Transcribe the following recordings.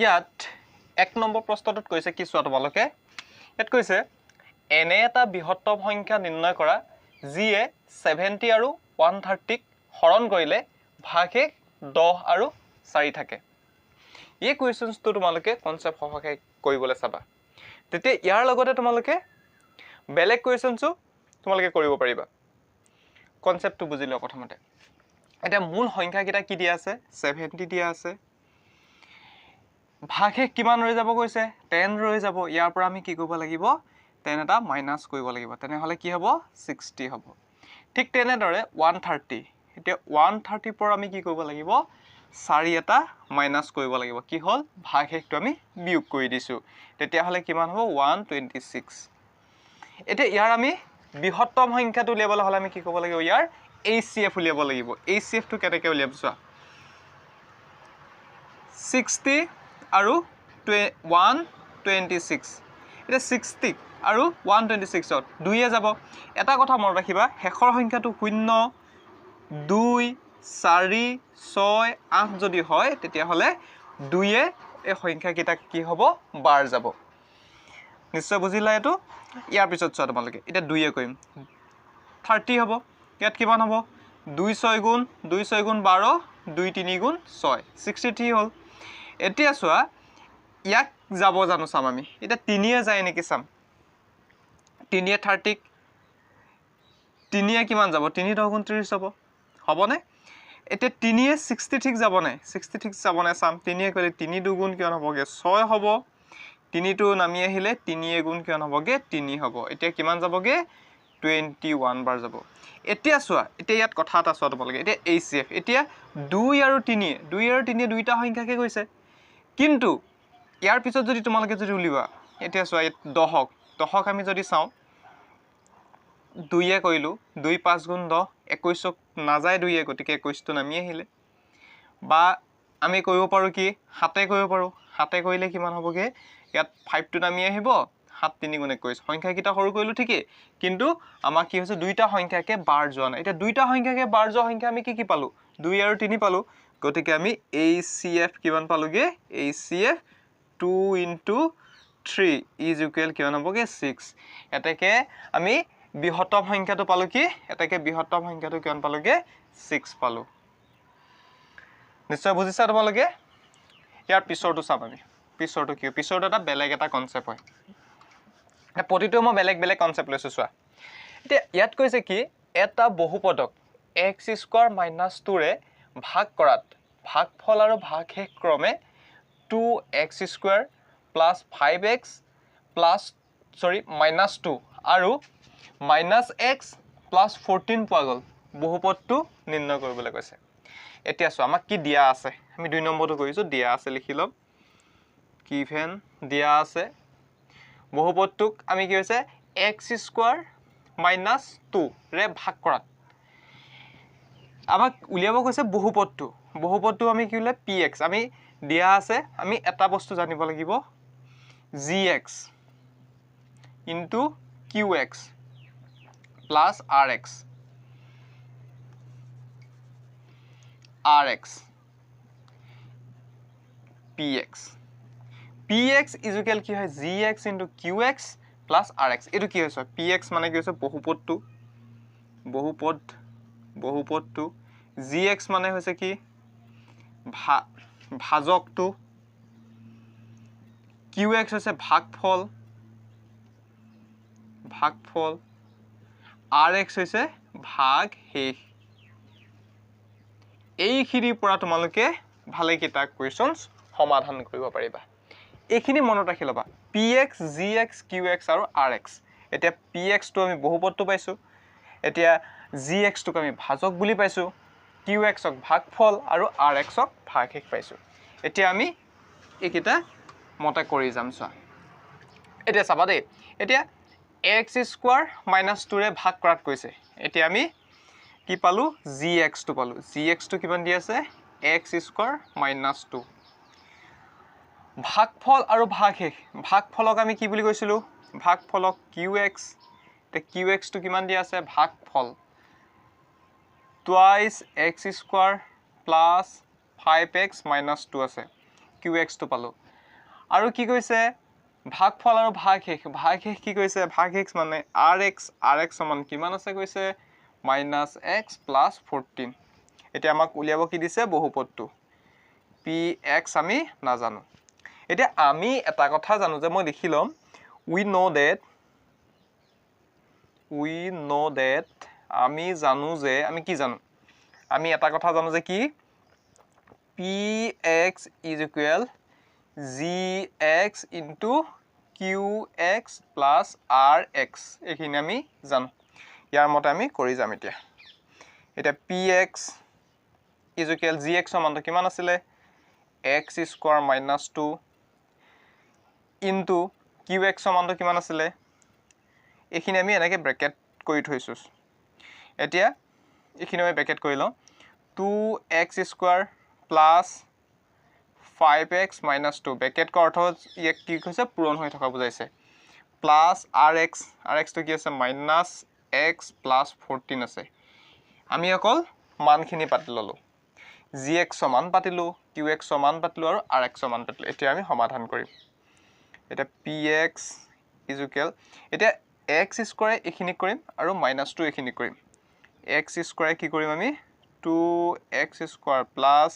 ইয়াত এক নম্বৰ প্ৰশ্নটোত কৈছে কি চোৱা তোমালোকে? ইয়াত কৈছে এনে এটা বৃহত্তম সংখ্যা নিৰ্ণয় কৰা যিয়ে ছেভেণ্টি আৰু ওৱান থাৰ্টিক হৰণ কৰিলে ভাগশেষ দহ আৰু চাৰি থাকে। এই কুৱেশ্যনছটো তোমালোকে কনচেপ্ট সহকাৰে কৰিবলৈ চাবা। তেতিয়া ইয়াৰ লগতে তোমালোকে বেলেগ কুৱেশ্যনছো তোমালোকে কৰিব পাৰিবা। কনচেপ্টটো বুজি লোৱা প্ৰথমতে। এতিয়া মূল সংখ্যাকেইটা কি দিয়া আছে? ছেভেণ্টি দিয়া আছে। ভাগশেষ কিমান ৰৈ যাব কৈছে টেন ৰৈ যাব। ইয়াৰ পৰা আমি কি কৰিব লাগিব? টেন এটা মাইনাছ কৰিব লাগিব। তেনেহ'লে কি হ'ব? ছিক্সটি হ'ব। ঠিক তেনেদৰে ওৱান থাৰ্টি এতিয়া ওৱান থাৰ্টিৰ পৰা আমি কি কৰিব লাগিব? চাৰি এটা মাইনাছ কৰিব লাগিব। কি হ'ল? ভাগশেষটো আমি বিয়োগ কৰি দিছোঁ। তেতিয়াহ'লে কিমান হ'ব? ওৱান টুৱেণ্টি ছিক্স এতিয়া ইয়াৰ আমি বৃহত্তম সংখ্যাটো উলিয়াবলৈ হ'লে আমি কি ক'ব লাগিব ইয়াৰ? এইচ চি এফ উলিয়াব লাগিব। এইচ চি এফটো কেনেকৈ উলিয়াম চোৱা? ছিক্সটি আৰু টুৱে ওৱান টুৱেণ্টি ছিক্স। এতিয়া ছিক্সটি আৰু ওৱান টুৱেণ্টি ছিক্সত দুইয়ে যাব। এটা কথা মনত ৰাখিবা শেষৰ সংখ্যাটো শূন্য দুই চাৰি ছয় আঠ যদি হয় তেতিয়াহ'লে দুইয়ে এই সংখ্যাকেইটা কি হ'ব? বাৰ যাব। নিশ্চয় বুজিলা এইটো? ইয়াৰ পিছত চোৱা তোমালোকে। এতিয়া দুইয়ে কৰিম। থাৰ্টি হ'ব। ইয়াত কিমান হ'ব? দুই ছয় গুণ দুই ছয় গুণ বাৰ দুই তিনি গুণ ছয়। ছিক্সটি থ্ৰী হ'ল। এতিয়া চোৱা ইয়াক যাব জানো চাম আমি? এতিয়া তিনিয়ে যায় নেকি চাম? তিনিয়ে থাৰ্টিক তিনিয়ে কিমান যাব? তিনি দহ গুণ ত্ৰিছ হ'ব। হ'বনে? এতিয়া তিনিয়ে ছিক্সটি থ্ৰীক যাবনে ছিক্সটি থ্ৰীক যাবনে চাম? তিনিয়ে কৰিলে তিনি দুগুণ কিমান হ'বগৈ ছয় হ'ব। তিনিটো নামি আহিলে তিনিয়ে গুণ কিমান হ'বগৈ তিনি হ'ব। এতিয়া কিমান যাবগৈ? টুৱেণ্টি ওৱান বাৰ যাব। এতিয়া চোৱা এতিয়া ইয়াত কথা এটা চোৱা তোমালোকে। এতিয়া এইচ চি এফ এতিয়া দুই আৰু তিনিয়ে দুই আৰু তিনিয়ে দুইটা সংখ্যাকে গৈছে কিন্তু ইয়াৰ পিছত যদি তোমালোকে যদি উলিওৱা এতিয়া চোৱা ইয়াত দহক দহক আমি যদি চাওঁ দুইয়ে কৰিলোঁ দুই পাঁচ গুণ দহ একৈছক নাযায় দুইয়ে গতিকে একৈছটো নামি আহিলে। বা আমি কৰিব পাৰোঁ কি সাতে কৰিব পাৰোঁ সাতে কৰিলে কিমান হ'বগৈ? ইয়াত ফাইভটো নামি আহিব সাত তিনি গুণ একৈছ সংখ্যাকেইটা সৰু কৰিলোঁ ঠিকেই কিন্তু আমাৰ কি হৈছে দুইটা সংখ্যাকে বাৰ যোৱা নাই। এতিয়া দুইটা সংখ্যাকে বাৰ যোৱা সংখ্যা আমি কি কি পালোঁ? দুই আৰু তিনি পালোঁ। গতিকে আমি এইচ চি এফ কিমান পালোঁগৈ? F two into three is equal কিমান হ'বগৈ? ছিক্স এতেকে আমি বৃহত্তম সংখ্যাটো পালোঁ কি এতেকে বৃহত্তম সংখ্যাটো কিমান পালোঁগৈ? ছিক্স পালোঁ। নিশ্চয় বুজিছা তোমালোকে? ইয়াৰ পিছৰটো চাম আমি। পিছৰটো কি পিছৰটো এটা বেলেগ এটা কনচেপ্ট হয়। প্ৰতিটো মই বেলেগ বেলেগ কনচেপ্ট লৈছোঁ চোৱা। এতিয়া ইয়াত কৈছে কি? এটা বহুপদক এক্স স্কোৱাৰ মাইনাছ টুৰে ভাগ কৰাত ভাগফল আৰু ভাগশেষ ক্ৰমে two X square plus five X plus চৰি মাইনাছ টু আৰু মাইনাছ এক্স প্লাছ ফ'ৰটিন পোৱা গ'ল। বহুপদটো নিৰ্ণয় কৰিবলৈ কৈছে। এতিয়া চোৱা আমাক কি দিয়া আছে? আমি দুই নম্বৰটো কৰিছোঁ দিয়া আছে লিখি ল'ম। কিভেন দিয়া আছে। বহুপদটোক আমি কি হৈছে? এক্স স্কুৱাৰ মাইনাছ টুৰে ভাগ কৰাত। আমাক উলিয়াব কৈছে বহুপদটো। বহুপদটো আমি কি উলিয়াই পি এক্স আমি দিয়া আছে আমি এটা বস্তু জানিব লাগিব। G X into Q X plus R X R X P X P X equal কি হয়? G X into Q X plus R X এইটো কি হৈছে? পি এক্স মানে কি হৈছে? বহুপদটো। বহুপদ বহুপদটো। জি এক্স মানে হৈছে কি? ভা ভাজকটো। কিউ এক্স হৈছে ভাগফল। ভাগফল। আৰ এক্স হৈছে ভাগ শেষ এইখিনিৰ পৰা তোমালোকে ভালেকেইটা কুৱেশ্যনছ সমাধান কৰিব পাৰিবা। এইখিনি মনত ৰাখি ল'বা। P X G X Q X আৰু আৰ এক্স এতিয়া পি এক্সটো আমি বহুপদটো পাইছোঁ। এতিয়া জি এক্সটোক আমি ভাজক বুলি পাইছোঁ। কিউ এক্সক ভাগফল আৰু আৰ এক্সক ভাগশেষ পাইছোঁ। এতিয়া আমি এইকেইটা মতে কৰি যাম চোৱা। এতিয়া চাবা দেই এতিয়া এক্স স্কোৱাৰ মাইনাছ টুৰে ভাগ কৰাত কৈছে। এতিয়া আমি কি পালোঁ? জি এক্সটো পালোঁ। জি এক্সটো কিমান দি আছে? X square minus two. ভাগফল আৰু ভাগশেষ। ভাগফলক আমি কি বুলি কৈছিলোঁ? ভাগফলক কিউ এক্স। এতিয়া কিউ এক্সটো কিমান দিয়া আছে? ভাগফল। X square plus five X minus two আছে। কিউ এক্সটো পালোঁ। আৰু কি কৈছে? ভাগফল আৰু ভাগশেষ ভাগশেষ কি কৈছে? ভাগশেষ মানে আৰ এক্স সমান কিমান আছে কৈছে? মাইনাছ এক্স প্লাছ ফৰ্টিন এতিয়া আমাক উলিয়াব কি দিছে? বহুপদটো। এক্স আমি নাজানো। এতিয়া আমি এটা কথা জানো যে মই লিখি ল'ম। উই ন' ডেট উই ন' ডেট আমি জানো যে আমি কি জানো? আমি এটা কথা জানো যে কি? P X is equal G X into Q X plus R X এইখিনি আমি জানো। ইয়াৰ মতে আমি কৰি যাম এতিয়া। এতিয়া P X is equal G এক্সৰ মানটো কিমান আছিলে? X square minus two into Q এক্সৰ মানটো কিমান আছিলে? এইখিনি আমি এনেকৈ ব্ৰেকেট কৰি থৈছোঁ। এতিয়া এইখিনি আমি ব্ৰেকেট কৰি লওঁ। Two X square plus five X minus two bracket কৰা অৰ্থ ইয়াক কি কৈছে? পূৰণ হৈ থকা বুজাইছে। প্লাছ আৰ এক্স আৰ এক্সটো কি আছে? মাইনাছ এক্স প্লাছ ফৰ্টিন আছে। আমি অকল মানখিনি পাতি ল'লোঁ। জি এক্সৰ মান পাতিলোঁ কিউ এক্সৰ মান পাতিলোঁ আৰু আৰ এক্সৰ মান পাতিলোঁ। এতিয়া আমি সমাধান কৰিম। এতিয়া পি এক্স ইজুকেল এতিয়া এক্স স্কোৱাৰে এইখিনি কৰিম আৰু মাইনাছ টু এইখিনি কৰিম। এক্স স্কোৱাৰে কি কৰিম আমি? Two X square plus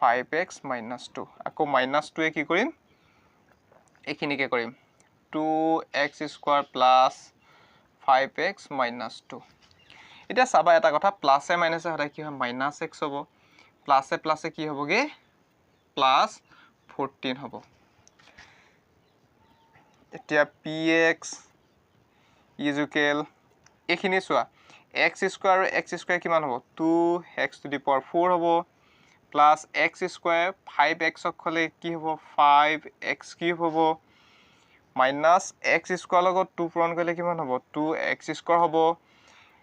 five X minus two. আকৌ মাইনাছ টুৱে কি কৰিম? এইখিনিকে কৰিম। Two X square plus five X minus two. এতিয়া চাবা এটা কথা প্লাছে মাইনাছে সদায় কি হয়? মাইনাছ এক্স হ'ব। প্লাছে প্লাছে কি হ'বগৈ? প্লাছ ফৰ্টিন হ'ব। এতিয়া পি এক্স ইজুকেল এইখিনি চোৱা। এক্স স্কুৱাৰ আৰু এক্স স্কুৱাৰ কিমান হ'ব? Two X to the power four হ'ব প্লাছ এক্স স্কুৱাৰ ফাইভ এক্সক হ'লে কি হ'ব? ফাইভ এক্স কিউব হ'ব মাইনাছ এক্স স্কুৱাৰ লগত টু পূৰণ কৰিলে কিমান হ'ব? টু এক্স স্কুৱাৰ হ'ব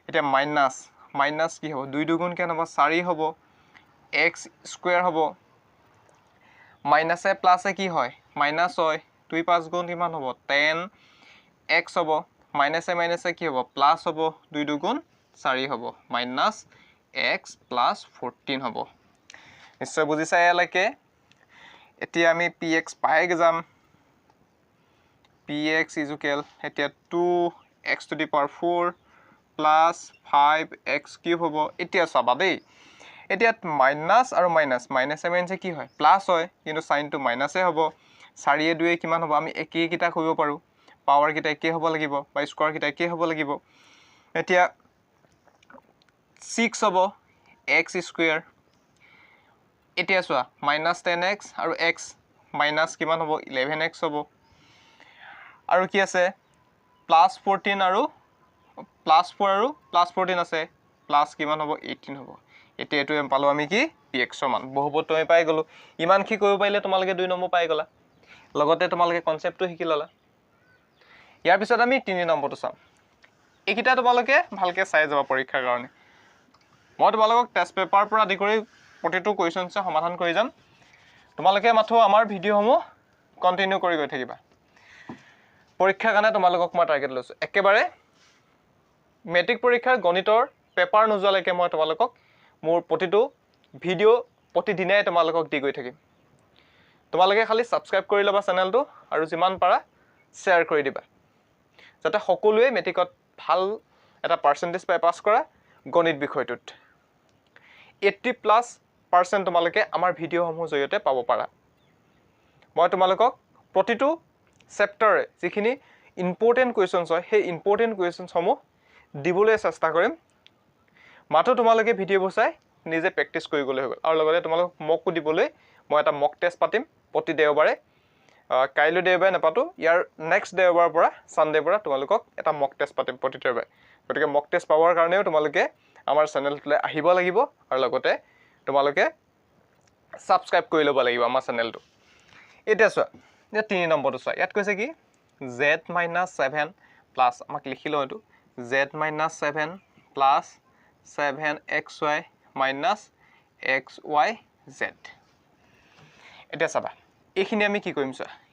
এতিয়া মাইনাছ মাইনাছ কি হ'ব? দুই দুগুণ কিমান হ'ব? চাৰি হ'ব এক্স স্কুৱেৰ হ'ব মাইনাছে প্লাছে কি হয়? মাইনাছ হয় দুই পাঁচ গুণ কিমান হ'ব? টেন এক্স হ'ব মাইনাছে মাইনাছে কি হ'ব? প্লাছ হ'ব দুই দুগুণ চাৰি হ'ব। মাইনাছ এক্স প্লাছ ফৰ্টিন হ'ব। নিশ্চয় বুজিছা ইয়ালৈকে? এতিয়া আমি পি এক্স পাই যাম। পি এক্স ইজুকেল এতিয়া two X to the power four plus five X cube হ'ব। এতিয়া চাবা দেই এতিয়া মাইনাছ আৰু মাইনাছ মাইনাছে মাইনাছে কি হয়? প্লাছ হয় কিন্তু চাইনটো মাইনাছে হ'ব। চাৰিয়ে দুয়ে কিমান হ'ব? আমি একেইকেইটা কৰিব পাৰোঁ। পাৱাৰকেইটা একেই হ'ব লাগিব বা স্কোৱাৰকেইটা একেই হ'ব লাগিব। এতিয়া ছিক্স হ'ব এক্স স্কুৱেৰ এতিয়া চোৱা মাইনাছ টেন এক্স আৰু এক্স মাইনাছ কিমান হ'ব? ইলেভেন এক্স হ'ব। আৰু কি আছে? প্লাছ ফৰ্টিন আৰু প্লাছ ফ'ৰ আৰু প্লাছ ফৰ্টিন আছে। প্লাছ কিমান হ'ব? এইটিন হ'ব। এতিয়া এইটো পালোঁ আমি কি? পি এক্সৰ মান। বহুপদটো আমি পাই গ'লোঁ। ইমানখিনি কৰিব পাৰিলে তোমালোকে দুই নম্বৰ পাই গ'লা। লগতে তোমালোকে কনচেপ্টটো শিকি ল'লা। ইয়াৰ পিছত আমি তিনি নম্বৰটো চাম। এইকেইটা তোমালোকে ভালকৈ চাই যাবা পৰীক্ষাৰ কাৰণে। মই তোমালোকক টেষ্ট পেপাৰৰ পৰা আদি কৰি প্ৰতিটো কুৱেশ্যনছে সমাধান কৰি যাম। তোমালোকে মাথো আমাৰ ভিডিঅ'সমূহ কণ্টিনিউ কৰি গৈ থাকিবা। পৰীক্ষাৰ কাৰণে তোমালোকক মই টাৰ্গেট লৈছোঁ। একেবাৰে মেট্ৰিক পৰীক্ষাৰ গণিতৰ পেপাৰ নোযোৱালৈকে মই তোমালোকক মোৰ প্ৰতিটো ভিডিঅ' প্ৰতিদিনাই তোমালোকক দি গৈ থাকিম। তোমালোকে খালি ছাবস্ক্ৰাইব কৰি ল'বা চেনেলটো আৰু যিমান পাৰা শ্বেয়াৰ কৰি দিবা। যাতে সকলোৱে মেট্ৰিকত ভাল এটা পাৰ্চেণ্টেজ পাই পাছ কৰা গণিত বিষয়টোত। এইট্টি প্লাছ পাৰ্চেণ্ট তোমালোকে আমাৰ ভিডিঅ'সমূহৰ জৰিয়তে পাব পাৰা। মই তোমালোকক প্ৰতিটো চেপ্টাৰে যিখিনি ইম্পৰ্টেণ্ট কুৱেশ্যনছ হয় সেই ইম্পৰ্টেণ্ট কুৱেশ্যনছসমূহ দিবলৈ চেষ্টা কৰিম। মাথো তোমালোকে ভিডিঅ'বোৰ চাই নিজে প্ৰেক্টিছ কৰি গ'লে হৈ গ'ল। আৰু লগতে তোমালোকক মকো দিবলৈ মই এটা মক টেষ্ট পাতিম প্ৰতি দেওবাৰে। কাইলৈ দেওবাৰে নাপাতো ইয়াৰ নেক্সট দেওবাৰৰ পৰা ছানডেৰ পৰা তোমালোকক এটা মক টেষ্ট পাতিম প্ৰতি দেওবাৰে। গতিকে মক টেষ্ট পাবৰ কাৰণেও তোমালোকে আমাৰ চেনেলটোলৈ আহিব লাগিব আৰু লগতে তোমালোকে ছাবস্ক্ৰাইব কৰি ল'ব লাগিব আমাৰ চেনেলটো এতিয়া চোৱা এতিয়া তিনি নম্বৰটো চোৱা ইয়াত কৈছে কি জেড মাইনাছ ছেভেন প্লাছ আমাক লিখি লওঁ এইটো Z minus seven plus seven X Y minus X Y Z এতিয়া চাবা এইখিনি আমি কি কৰিম চোৱা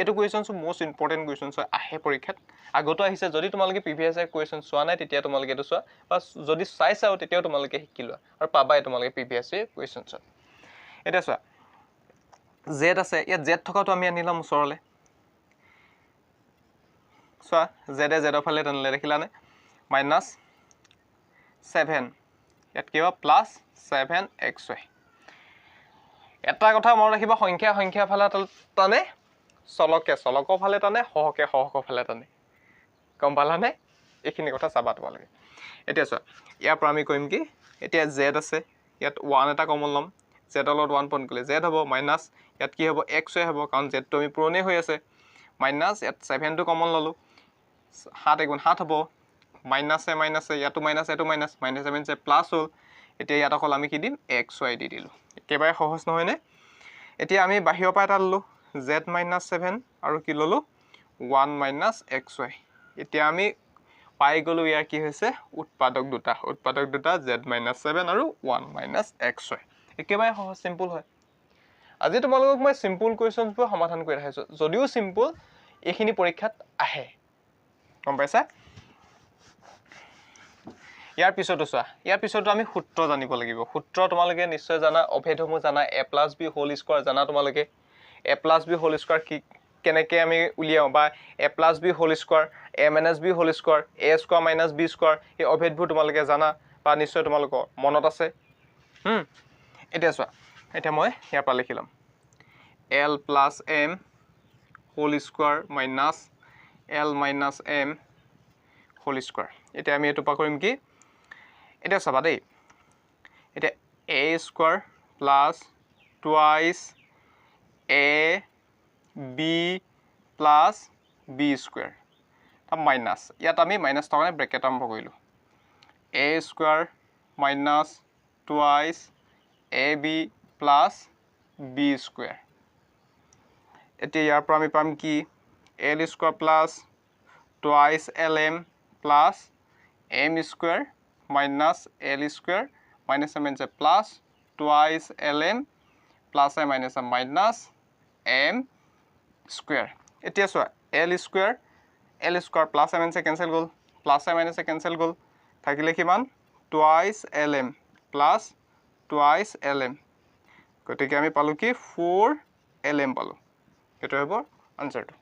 এইটো কুৱেশ্যনছ মষ্ট ইম্পৰ্টেণ্ট কুৱেশ্যনছ হয় আহে পৰীক্ষাত। আগতো আহিছে যদি তোমালোকে প্ৰিভিয়াছ ইয়াৰ কুৱেশ্যন চোৱা নাই তেতিয়া তোমালোকে এইটো চোৱা। বা যদি চাই তেতিয়াও তোমালোকে শিকি লোৱা আৰু পাবাই তোমালোকে প্ৰিভিয়াছ ইয়াৰ কুৱেশ্যনছত এতিয়া চোৱা জেড আছে ইয়াত জেড থকাটো আমি আনি ল'ম ওচৰলৈ। চোৱা জেডে জেডৰ ফালে তেনেহ'লে দেখিলানে মাইনাছ ছেভেন ইয়াত কি হ'ব? প্লাছ ছেভেন এক্স ৱাই এটা কথা মনত ৰাখিব সংখ্যা সংখ্যাৰ ফালে টানে। চলকে চলকৰ ফালে টানে সহকে সহকৰ ফালে টানে। গম পালানে? এইখিনি কথা চাবা তোমালোকে। এতিয়া চোৱা ইয়াৰ পৰা আমি কৰিম কি? এতিয়া জেড আছে ইয়াত ওৱান এটা কমন ল'ম। জেডৰ লগত ওৱান পইণ্ট কৰিলে জেড হ'ব মাইনাছ ইয়াত কি হ'ব? এক্স ৱাই হ'ব কাৰণ জেডটো আমি পুৰণি হৈ আছে। মাইনাছ ইয়াত ছেভেনটো কমন ল'লোঁ। সাত এগুণ সাত হ'ব। মাইনাছে মাইনাছে ইয়াতো মাইনাছ ইয়াতো মাইনাছ মাইনাছ ছেভেন প্লাছ হ'ল। এতিয়া ইয়াত অকল আমি কি দিম? এক্স ৱাই দি দিলোঁ। একেবাৰে সহজ নহয়নে? এতিয়া আমি বাহিৰৰ পৰা এটা ল'লোঁ। জেড মাইনাছ ছেভেন আৰু কি ল'লোঁ? ওৱান মাইনাছ এক্স ৱাই এতিয়া আমি পাই গ'লোঁ ইয়াৰ কি হৈছে? উৎপাদক দুটা। উৎপাদক দুটা জেড মাইনাছ ছেভেন আৰু ওৱান মাইনাছ এক্স ৱাই একেবাৰে সহজ চিম্পুল হয়। আজি তোমালোকক মই চিম্পুল কুৱেশ্যনছবোৰ সমাধান কৰি দেখাইছোঁ। যদিও চিম্পুল এইখিনি পৰীক্ষাত আহে। গম পাইছা? ইয়াৰ পিছতো চোৱা। ইয়াৰ পিছতো আমি সূত্ৰ জানিব লাগিব। সূত্ৰ তোমালোকে নিশ্চয় জানা অভেদসমূহ জানা a plus b whole square জানা তোমালোকে। A plus b whole square কি কেনেকৈ আমি উলিয়াওঁ বা A plus B whole square A minus B whole square A square minus B square এই অভেদবোৰ তোমালোকে জানা বা নিশ্চয় তোমালোকৰ মনত আছে? এতিয়া চোৱা এতিয়া মই ইয়াৰ পৰা লিখি ল'ম। L plus M whole square minus L minus M whole square এতিয়া আমি এইটোৰ পৰা কৰিম কি? এতিয়া চাবা দেই এতিয়া A square plus twice A B plus B square তাৰ মাইনাছ ইয়াত আমি মাইনাছ থকা কাৰণে ব্ৰেকেট আৰম্ভ কৰিলোঁ। A square minus twice A B plus B square এতিয়া ইয়াৰ পৰা আমি পাম কি? L square plus twice L M plus M square minus L square minus minus plus twice L M plus A minus minus M square এতিয়া চোৱা L square L square plus M এনছে cancel গ'ল plus M মাইনাছে cancel গ'ল। থাকিলে কিমান? Twice L M plus twice L M গতিকে আমি পালোঁ কি? ফ'ৰ এল এম পালোঁ। সেইটো হ'ব আনচাৰটো